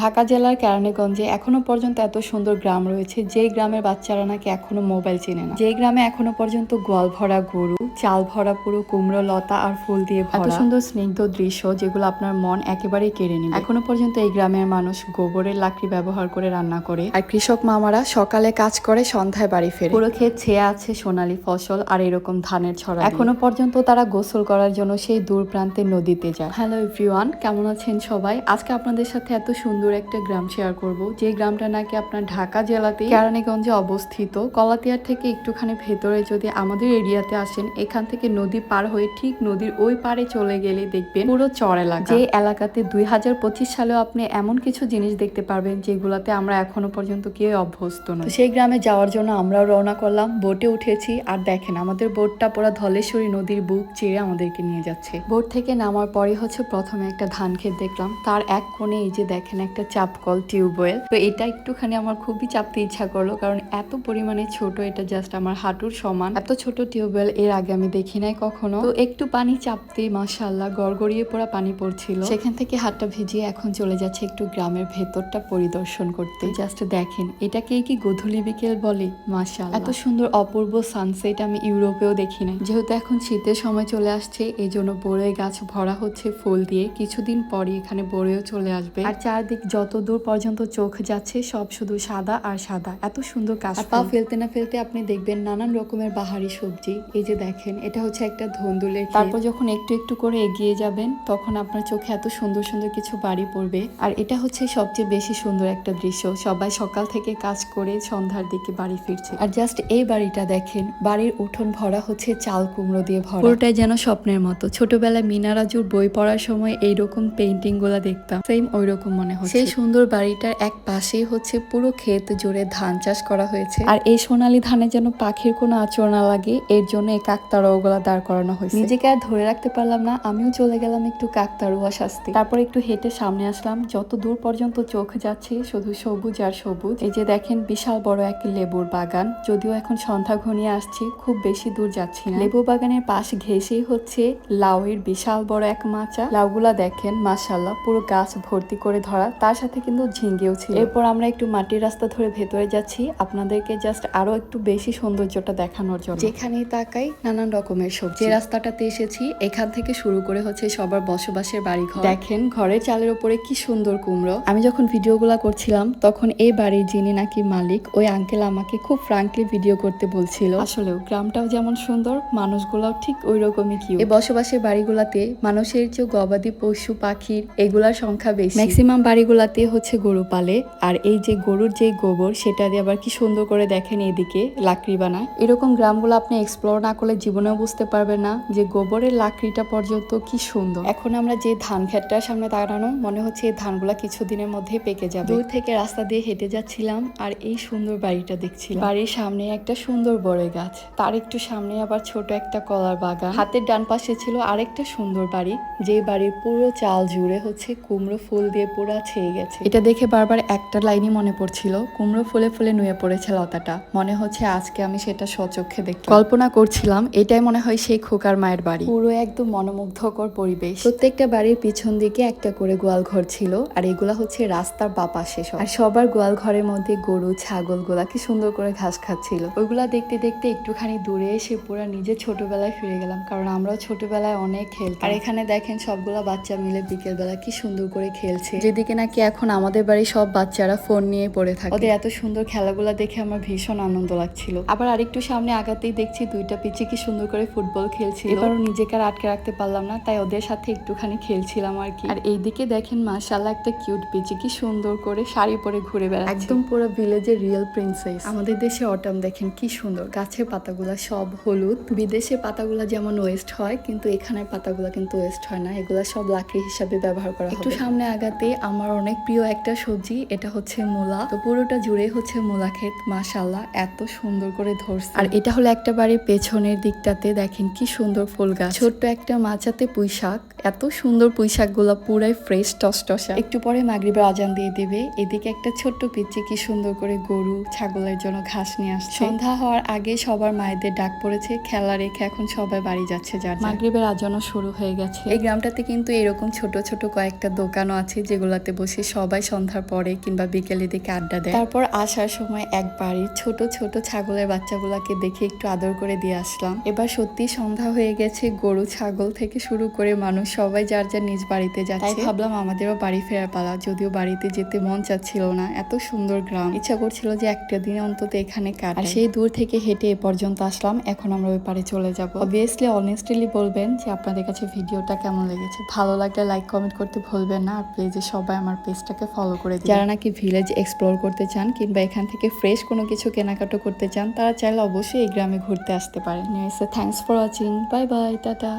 ঢাকা জেলার কেরানীগঞ্জে এখনও পর্যন্ত এত সুন্দর গ্রাম রয়েছে, যেই গ্রামের বাচ্চারা নাকি এখনও মোবাইল চেনে না। যেই গ্রামে এখনও পর্যন্ত গোয়াল ভরা গরু, চাল ভরা পুরো কুমড়ো লতা আর ফুল দিয়ে এত সুন্দর স্নিগ্ধ দৃশ্য যেগুলো আপনার মন একেবারেই কেড়ে নেবে। এখনও পর্যন্ত এই গ্রামের মানুষ গোবরের লাকড়ি ব্যবহার করে রান্না করে। আর কৃষক মামারা সকালে কাজ করে, সন্ধ্যায় বাড়ি ফেরে। পুরো ক্ষেত ছেয়ে আছে সোনালী ফসল আর এরকম ধানের ছড়া এখনও পর্যন্ত তারা গোসল করার জন্য সেই দূর প্রান্তের নদীতে যায়। হ্যালো এভরিওয়ান, কেমন আছেন সবাই? আজকে আপনাদের সাথে এত সুন্দর একটা গ্রাম শেয়ার করব। যে গ্রামটা নাকি আপনার ঢাকা জেলাতে কেরানীগঞ্জে অবস্থিত। কলাতিয়ার থেকে একটুখানি ভেতরে যদি আমাদের এরিয়াতে আসেন, এখান থেকে নদী পার হয়ে ঠিক নদীর ওই পারে চলে গেলে দেখবেন পুরো চর এলাকা। যে এলাকাতে দুই হাজার পঁচিশ সালেও আপনি এমন কিছু জিনিস দেখতে পারবেন যেগুলাতে আমরা এখনও পর্যন্ত কেউ অভ্যস্ত নয় সেই গ্রামে যাওয়ার জন্য আমরাও রওনা করলাম, বোটে উঠেছি। আর দেখেন, আমাদের বোটটা পুরো ধলেশ্বরী নদীর বুক চিরে আমাদেরকে নিয়ে যাচ্ছে। বোট থেকে নামার পরে হচ্ছে প্রথমে একটা ধান ক্ষেত দেখলাম। তার এক কোণে এই যে দেখেন একটা চাপকল টিউবওয়েল। তো এটা একটুখানি আমার খুবই চাপতে ইচ্ছা করল, কারণ এত পরিমাণে ছোট এটা জাস্ট আমার হাঁটুর সমান। এত ছোট টিউবওয়েল এর আগে আমি দেখি নাই কখনো। তো একটু পানি চাপতে মাশাল্লাহ গড়গড়িয়ে পড়া পানি পড়ছিল। সেখান থেকে হাতটা ভিজিয়ে এখন চলে যাচ্ছে একটু গ্রামের ভেতরটা পরিদর্শন করতে। জাস্ট দেখেন, এটাকে কি গোধূলি বিকেল বলে? মাশাল্লাহ এত সুন্দর অপূর্ব সানসেট আমি ইউরোপেও দেখি নাই। যেহেতু এখন শীতের সময় চলে আসছে এই জন্য বড়ই গাছ ভরা হচ্ছে ফুল দিয়ে। কিছুদিন পরই এখানে বড়েও চলে আসবে। আর চারদিক যত দূর পর্যন্ত চোখ যাচ্ছে সব শুধু সাদা আর সাদা। এত সুন্দর কাজ পা ফেলতে না ফেলতে আপনি দেখবেন নানান রকমের বাহারি সবজি। এই যে দেখেন এটা হচ্ছে একটা ধন্দুলের তারপর যখন একটু একটু করে এগিয়ে যাবেন তখন আপনার চোখে এত সুন্দর সুন্দর কিছু বাড়ি পড়বে। আর এটা হচ্ছে সবচেয়ে বেশি সুন্দর একটা দৃশ্য। সবাই সকাল থেকে কাজ করে সন্ধ্যার দিকে বাড়ি ফিরছে। আর জাস্ট এই বাড়িটা দেখেন বাড়ির উঠোন ভরা হচ্ছে চাল কুমড়ো দিয়ে ভরা। পুরোটাই যেন স্বপ্নের মতো। ছোটবেলায় মিনারাজুর বই পড়ার সময় এইরকম পেন্টিংগুলা দেখতাম। সেম ওই রকম মনে হচ্ছে। সেই সুন্দর বাড়িটার এক পাশেই হচ্ছে পুরো ক্ষেত জুড়ে ধান চাষ করা হয়েছে। আর এই সোনালী ধানে যেন পাখির কোনো আচর না লাগে এর জন্য এই কাকতাড়ুয়া গুলা দাঁড় করানো হয়েছে। নিজেকে আর ধরে রাখতে পারলাম না আমিও চলে গেলাম একটু কাকতাড়ুয়া শাস্তি। তারপর একটু হেঁটে সামনে আসলাম যত দূর পর্যন্ত চোখ যাচ্ছে শুধু সবুজ আর সবুজ। এই যে দেখেন বিশাল বড় এক লেবুর বাগান যদিও এখন সন্ধ্যা ঘনিয়ে আসছে খুব বেশি দূর যাচ্ছি না। লেবু বাগানের পাশ ঘেসেই হচ্ছে লাউয়ের বিশাল বড় এক মাচা। লাউগুলা দেখেন মাশাল্লাহ পুরো গাছ ভর্তি করে ধরা তার সাথে কিন্তু ঝিঙ্গেও ছিল। এরপর আমরা একটু মাটির রাস্তা ধরে ভেতরে যাচ্ছি। আপনাদেরকে জাস্ট আরও একটু বেশি সৌন্দর্যটা দেখানোর জন্য। যেখানেই তাকাই নানান রকমের সবজি। যে রাস্তাটাতে এসেছি। এখান থেকে শুরু করে হচ্ছে সবার বসবাসের বাড়ি ঘর দেখেন ঘরের চালের উপরে কি সুন্দর কুমড়ো। আমি যখন ভিডিওগুলো করছিলাম তখন এই বাড়ির যিনি নাকি মালিক ওই আঙ্কেল আমাকে খুব ফ্রাঙ্কলি ভিডিও করতে বলছিল। আসলেও গ্রামটাও যেমন সুন্দর মানুষগুলাও ঠিক ওই রকমই কি এই বসবাসের বাড়িগুলাতে মানুষের যে গবাদি পশু পাখির এগুলার সংখ্যা বেশি। ম্যাক্সিমাম বাড়িগুলাতে হচ্ছে গরু পালে, আর এই যে গরুর যে গোবর, সেটা দিয়ে আবার কি সুন্দর করে দেখেন এদিকে লাকড়ি বানায়। এরকম গ্রামগুলো আপনি এক্সপ্লোর না করলে জীবনেও বুঝতে পারবেন না যে গোবরের লাকড়িটা পর্যন্ত কি সুন্দর। এখন আমরা যে ধান ক্ষেতটার সামনে দাঁড়ানো, মনে হচ্ছে এই ধানগুলা কিছুদিনের মধ্যে পেকে যাবে। দূর থেকে রাস্তা দিয়ে হেঁটে যাচ্ছিলাম, আর এই সুন্দর বাড়িটা দেখছিলাম। বাড়ির সামনে একটা সুন্দর বড় গাছ, তার একটু সামনে আবার ছোট একটা কলার বাগান। হাতের ডান পাশে ছিল আরেকটা সুন্দর বাড়ি যে বাড়ির পুরো চাল জুড়ে হচ্ছে কুমড়ো ফুল দিয়ে পুরা ছেয়ে গেছে। এটা দেখে বারবার একটা লাইনই মনে পড়ছিল কুমড়ো ফুলে ফুলে নুয়ে পড়েছে লতাটা। মনে হচ্ছে আজকে আমি সেটা সচক্ষে দেখতে কল্পনা করছিলাম এটাই মনে হয় সেই খোকার মায়ের বাড়ি। পুরো একদম মনোমুগ্ধকর পরিবেশ। প্রত্যেকটা বাড়ির পিছন দিকে একটা করে গোয়াল ঘর ছিল আর এগুলা হচ্ছে রাস্তার বা পাশে সব। আর সবার গোয়াল ঘরের মধ্যে গরু ছাগলগুলা কি সুন্দর করে ঘাস খাচ্ছিল। ওইগুলা দেখতে দেখতে একটুখানি দূরে এসে পুরা নিজে ছোটবেলায় ফিরে গেলাম কারণ আমরাও ছোটবেলায় অনেক খেলতাম। আর এখানে দেখেন সবগুলা বাচ্চা মিলে বিকেলবেলা কি সুন্দর করে খেলছে। যেদিকে নাকি এখন আমাদের বাড়ির সব বাচ্চারা ফোন নিয়ে পড়ে থাকে? ওদের এত সুন্দর খেলাগুলা দেখে আমার ভীষণ আনন্দ লাগছিল। আবার আরেকটু সামনে আগাতেই দেখছি দুইটা পিচে কি সুন্দর করে ফুটবল খেলছিল। এবারও নিজেকে আর আটকে রাখতে পারলাম না তাই ওদের সাথে একটুখানি খেলছিলাম আর কি। আর এইদিকে দেখেন মাশাল্লাহ একটা কিউট পিচে কি সুন্দর করে শাড়ি পরে ঘুরে বেড়াচ্ছে। একদম পুরো ভিলেজের রিয়েল প্রিন্সেস আমাদের দেশে অটাম দেখেন কি সুন্দর। গাছের পাতাগুলা সব হলুদ। বিদেশে পাতাগুলা যেমন ওয়েস্ট হয় কিন্তু এখানের পাতাগুলা কিন্তু ওয়েস্ট হয় না। এগুলা সব লাকড়ি হিসাবে ব্যবহার করা একটু সামনে আগাতে আমার অনেক প্রিয় একটা সবজি, এটা হচ্ছে মূলা। তো পুরোটা জুড়ে হচ্ছে মূলা ক্ষেত মাশাল্লাহ এত সুন্দর করে ধরছে। আর এটা হলো একটা বাড়ির পেছনের দিকটাতে, দেখেন কি সুন্দর ফুল গাছ। ছোট্ট একটা মাচাতে পুঁই শাক, এত সুন্দর পুঁই শাকগুলো পুরাই ফ্রেশ টসটসা। একটু পরে মাগরিবের আজান দিয়ে দেবে, এদিকে একটা ছোট্ট পিচ্ছি কি সুন্দর করে গরু, ছাগলের জন্য ঘাস নিয়ে আসছে। সন্ধ্যা হওয়ার আগে সবার মায়েদের ডাক পড়েছে, খেলা রেখে এখন সবাই বাড়ি যাচ্ছে যার। মাগরিবের আজানও শুরু হয়ে গেছে। এই গ্রামটাতে কিন্তু এরকম ছোট ছোট কয়েকটা দোকানও আছে, যেগুলাতে বসে বসে সবাই সন্ধ্যার পরে কিংবা বিকেলের দিকে আড্ডা দেয়। তারপর আসার সময় এক বাড়ির ছোট ছোট ছাগলের বাচ্চাগুলোকে দেখে একটু আদর করে দিয়ে আসলাম। এবার সত্যি সন্ধ্যা হয়ে গেছে, গরু, ছাগল থেকে শুরু করে মানুষ সবাই যার যার নিজ বাড়িতে যাচ্ছে। ভাবলাম আমাদেরও বাড়ি ফেরার পালা, যদিও বাড়িতে যেতে মন চাচ্ছিল না, এত সুন্দর গ্রাম। ইচ্ছা করছিল যে একটা দিন অন্তত এখানে কাট। আর সেই দূর থেকে হেঁটে এ পর্যন্ত আসলাম, এখন আমরা ওই পারে চলে যাব। অবভিয়াসলি অনেস্টলি বলবেন যে আপনাদের কাছে ভিডিওটা কেমন লেগেছে। ভালো লাগলে লাইক কমেন্ট করতে ভুলবেন না। আর প্লিজে সবাই আমার পেজটাকে ফলো করে দিন যারা নাকি ভিলেজ এক্সপ্লোর করতে চান কিংবা এখান থেকে ফ্রেশ কোনো কিছু কেনাকাটা করতে চান, তারা চাইলে অবশ্যই এই গ্রামে ঘুরতে আসতে পারেন। Thanks for watching bye bye tata.